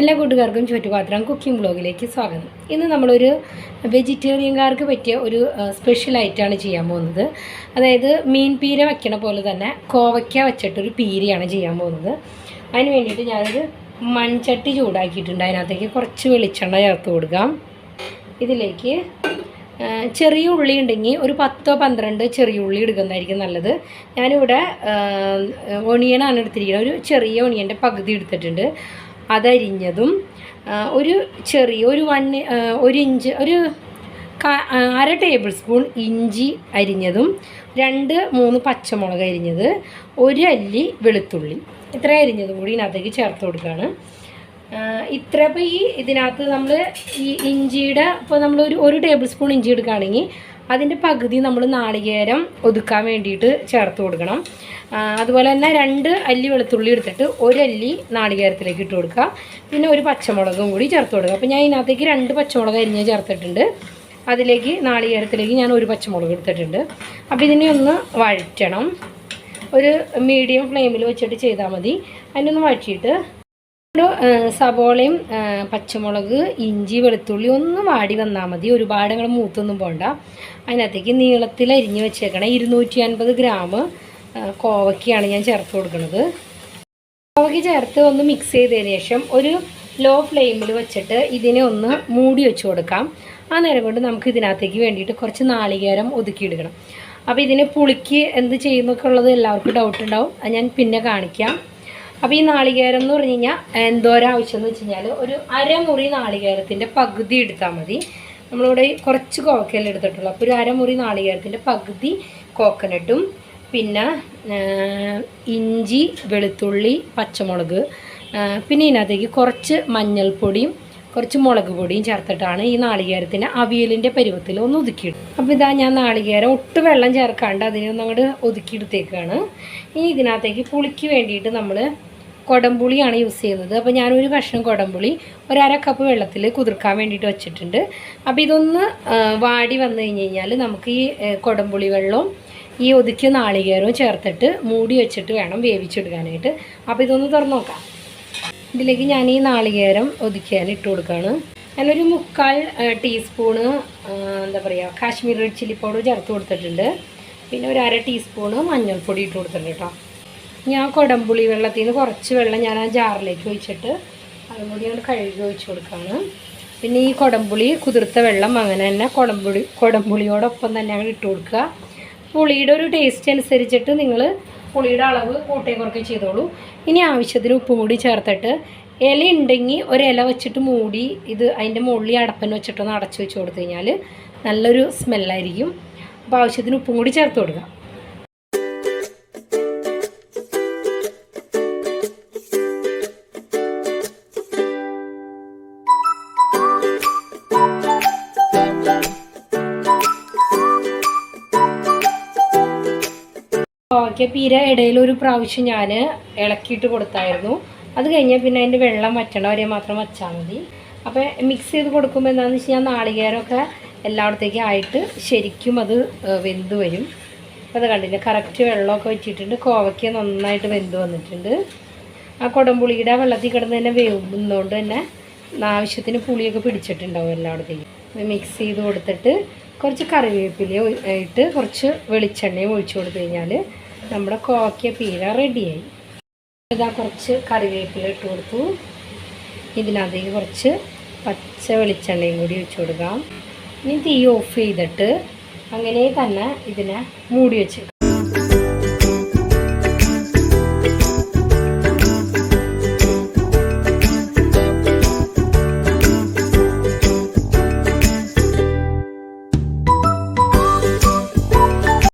എല്ലാ കൂട്ടുകാർക്കും ചുറ്റുപാത്രം കുക്കിംഗ് ബ്ലോഗിലേക്ക് സ്വാഗതം. ഇന്ന് നമ്മളൊരു വെജിറ്റേറിയൻകാർക്ക് പറ്റിയ ഒരു സ്പെഷ്യൽ ആയിട്ടാണ് ചെയ്യാൻ പോകുന്നത്. അതായത് മീൻ പീര വയ്ക്കണ പോലെ തന്നെ കോവയ്ക്ക വെച്ചിട്ടൊരു പീരയാണ് ചെയ്യാൻ പോകുന്നത്. അതിന് വേണ്ടിയിട്ട് ഞാനൊരു മൺചട്ടി ചൂടാക്കിയിട്ടുണ്ട്. അതിനകത്തേക്ക് കുറച്ച് വെളിച്ചെണ്ണ ചേർത്ത് കൊടുക്കാം. ഇതിലേക്ക് ചെറിയ ഉള്ളി ഉണ്ടെങ്കിൽ ഒരു പത്തോ പന്ത്രണ്ട് ചെറിയ ഉള്ളി എടുക്കുന്നതായിരിക്കും നല്ലത്. ഞാനിവിടെ ഒണിയനാണ് എടുത്തിരിക്കുന്നത്. ഒരു ചെറിയ ഒണിയന്റെ പകുതി എടുത്തിട്ടുണ്ട്. അതരിഞ്ഞതും ഒരു ചെറിയ ഒരു വൺ ഒരു ഇഞ്ച് ഒരു അര ടേബിൾ സ്പൂൺ ഇഞ്ചി അരിഞ്ഞതും രണ്ട് മൂന്ന് പച്ചമുളക് അരിഞ്ഞത് ഒരു അല്ലി വെളുത്തുള്ളി. ഇത്ര അരിഞ്ഞതും കൂടി ഇതിനകത്തേക്ക് ചേർത്ത് കൊടുക്കുകയാണ് ഇത്ര ഇപ്പോൾ ഈ ഇതിനകത്ത് നമ്മൾ ഈ ഇഞ്ചിയുടെ ഇപ്പോൾ നമ്മൾ ഒരു ഒരു ടേബിൾ സ്പൂൺ ഇഞ്ചി എടുക്കുകയാണെങ്കിൽ അതിന്റെ പകുതി നമ്മൾ നാളികേരം ഒതുക്കാൻ വേണ്ടിയിട്ട് ചേർത്ത് കൊടുക്കണം. അതുപോലെ തന്നെ രണ്ട് അല്ലി വെളുത്തുള്ളി എടുത്തിട്ട് ഒരല്ലി നാളികേരത്തിലേക്ക് ഇട്ട് കൊടുക്കുക. പിന്നെ ഒരു പച്ചമുളകും കൂടി ചേർത്ത് കൊടുക്കുക. അപ്പോൾ ഞാൻ ഇതിനകത്തേക്ക് രണ്ട് പച്ചമുളക് അരിഞ്ഞ് ചേർത്തിട്ടുണ്ട്. അതിലേക്ക് നാളികേരത്തിലേക്ക് ഞാൻ ഒരു പച്ചമുളക് എടുത്തിട്ടുണ്ട്. അപ്പോൾ ഇതിനെ ഒന്ന് വഴറ്റണം. ഒരു മീഡിയം ഫ്ലെയിമിൽ വെച്ചിട്ട് ചെയ്താൽ മതി. അതിനൊന്ന് വഴറ്റിയിട്ട് ഒരു സബോളയും പച്ചമുളക് ഇഞ്ചി വെളുത്തുള്ളി ഒന്നും വാടി വന്നാൽ മതി. ഒരുപാട് നിങ്ങൾ മൂത്തൊന്നും പോണ്ട. അതിനകത്തേക്ക് നീളത്തിൽ അരിഞ്ഞ് വെച്ചേക്കണം. ഇരുന്നൂറ്റി അൻപത് ഗ്രാം കോവയ്ക്കാണ് ഞാൻ ചേർത്ത് കൊടുക്കുന്നത് കോവയ്ക്ക് ചേർത്ത് ഒന്ന് മിക്സ് ചെയ്തതിന് ശേഷം ഒരു ലോ ഫ്ലെയിമിൽ വെച്ചിട്ട് ഇതിനെ ഒന്ന് മൂടി വെച്ച് കൊടുക്കാം. ആ നേരം കൊണ്ട് നമുക്ക് ഇതിനകത്തേക്ക് വേണ്ടിയിട്ട് കുറച്ച് നാളികേരം ഒതുക്കിയെടുക്കണം അപ്പോൾ ഇതിനെ പുളിക്ക് എന്ത് ചെയ്യുന്നൊക്കെ ഉള്ളത് എല്ലാവർക്കും ഡൗട്ട് ഉണ്ടാവും. അത് ഞാൻ പിന്നെ കാണിക്കാം. അപ്പോൾ ഈ നാളികേരം എന്ന് പറഞ്ഞു കഴിഞ്ഞാൽ എന്തോരം ആവശ്യം എന്ന് വെച്ച് കഴിഞ്ഞാൽ ഒരു അരമുറി നാളികേരത്തിന്റെ പകുതി എടുത്താൽ മതി. നമ്മളിവിടെ കുറച്ച് കോക്കയിൽ എടുത്തിട്ടുള്ളൂ. അപ്പോൾ ഒരു അരമുറി നാളികേരത്തിന്റെ പകുതി കോക്കനട്ടും പിന്നെ ഇഞ്ചി വെളുത്തുള്ളി പച്ചമുളക് പിന്നെ ഇതിനകത്തേക്ക് കുറച്ച് മഞ്ഞൾപ്പൊടിയും കുറച്ച് മുളക് പൊടിയും ചേർത്തിട്ടാണ് ഈ നാളികേരത്തിന് അവിയലിന്റെ പരുവത്തിൽ ഒന്ന് ഒതുക്കിയിടും അപ്പോൾ ഇതാ ഞാൻ നാളികേരം ഒട്ടും വെള്ളം ചേർക്കാണ്ട് അതിനെ ഒന്ന് അങ്ങോട്ട് ഒതുക്കിയെടുത്തേക്കാണ് ഇനി ഇതിനകത്തേക്ക് പുളിക്ക് വേണ്ടിയിട്ട് നമ്മൾ കുടംപുളിയാണ് യൂസ് ചെയ്യുന്നത്. അപ്പോൾ ഞാനൊരു കഷ്ണം കൊടംപുളി ഒരു അര കപ്പ് വെള്ളത്തിൽ കുതിർക്കാൻ വേണ്ടിയിട്ട് വെച്ചിട്ടുണ്ട്. അപ്പോൾ ഇതൊന്ന് വാടി വന്നു കഴിഞ്ഞ് കഴിഞ്ഞാൽ നമുക്ക് ഈ കൊടംപുളി വെള്ളവും ഈ ഒതുക്കിയ നാളികേരവും ചേർത്തിട്ട് മൂടി വെച്ചിട്ട് വേണം വേവിച്ചെടുക്കാനായിട്ട് അപ്പോൾ ഇതൊന്ന് തുറന്നു നോക്കാം. ഇതിലേക്ക് ഞാൻ ഈ നാളികേരം ഒതുക്കിയാൻ ഇട്ട് കൊടുക്കുകയാണ് ഞാനൊരു മുക്കാൽ ടീസ്പൂണ് എന്താ പറയുക കാശ്മീർ ചില്ലി പൗഡർ ചേർത്ത് കൊടുത്തിട്ടുണ്ട്. പിന്നെ ഒരു അര ടീസ്പൂണ് മഞ്ഞൾപ്പൊടി ഇട്ട് കൊടുത്തിട്ടുണ്ട് കേട്ടോ. ഞാൻ കുടംപുളി വെള്ളത്തിൽ നിന്ന് കുറച്ച് വെള്ളം ഞാൻ ആ ജാറിലേക്ക് ഒഴിച്ചിട്ട് അതും കൂടി ഞാൻ കഴുകി ഒഴിച്ചു കൊടുക്കുകയാണ് പിന്നെ ഈ കുടംപുളി കുതിർത്ത വെള്ളം അങ്ങനെ തന്നെ കുടംപുളി കുടംപുളിയോടൊപ്പം തന്നെ അങ്ങനെ ഇട്ട് കൊടുക്കുക. പുളിയുടെ ഒരു ടേസ്റ്റ് അനുസരിച്ചിട്ട് നിങ്ങൾ പുളിയുടെ അളവ് കൂട്ടുകയും കുറയ്ക്കുകയും ചെയ്തോളൂ. ഇനി ആവശ്യത്തിന് ഉപ്പും കൂടി ചേർത്തിട്ട് ഇല ഉണ്ടെങ്കിൽ ഒരു ഇല വെച്ചിട്ട് മൂടി ഇത് അതിന്റെ മുകളിൽ അടപ്പൻ വെച്ചിട്ടൊന്ന് അടച്ചു വെച്ച് കൊടുത്തു കഴിഞ്ഞാൽ നല്ലൊരു സ്മെല്ലായിരിക്കും അപ്പോൾ ആവശ്യത്തിന് ഉപ്പും കൂടി ചേർത്ത് കൊടുക്കുക. ഓക്കെ പീര ഇടയിൽ ഒരു പ്രാവശ്യം ഞാൻ ഇളക്കിയിട്ട് കൊടുത്തായിരുന്നു. അത് കഴിഞ്ഞാൽ പിന്നെ അതിന്റെ വെള്ളം വറ്റണ വരെ മാത്രം വച്ചാൽ മതി. അപ്പോൾ മിക്സ് ചെയ്ത് കൊടുക്കുമ്പോൾ എന്താണെന്ന് വെച്ച് കഴിഞ്ഞാൽ നാളികേരമൊക്കെ എല്ലായിടത്തേക്കും ആയിട്ട് ശരിക്കും അത് വെന്ത് വരും. അപ്പോൾ അത് കണ്ടില്ല? കറക്റ്റ് വെള്ളമൊക്കെ വെച്ചിട്ടുണ്ട് കോവയ്ക്ക് നന്നായിട്ട് വെന്ത് വന്നിട്ടുണ്ട്. ആ കുടംപുളിയുടെ വെള്ളത്തിൽ കിടന്ന് തന്നെ വേവുന്നതുകൊണ്ട് തന്നെ ആവശ്യത്തിന് പുളിയൊക്കെ പിടിച്ചിട്ടുണ്ടാവും എല്ലായിടത്തേക്കും. മിക്സ് ചെയ്ത് കൊടുത്തിട്ട് കുറച്ച് കറിവേപ്പില ഇട്ട് കുറച്ച് വെളിച്ചെണ്ണയും ഒഴിച്ചു കൊടുത്തു കഴിഞ്ഞാൽ നമ്മുടെ കോക്കിയ പീര റെഡിയായി. ഇതാ കുറച്ച് കറിവേപ്പില ഇട്ട് കൊടുത്തു. ഇതിനകത്തേക്ക് കുറച്ച് പച്ച വെളിച്ചെണ്ണയും കൂടി ഒഴിച്ചു കൊടുക്കാം. ഇനി തീ ഓഫ് ചെയ്തിട്ട് അങ്ങനെ തന്നെ ഇതിനെ മൂടി വെച്ച്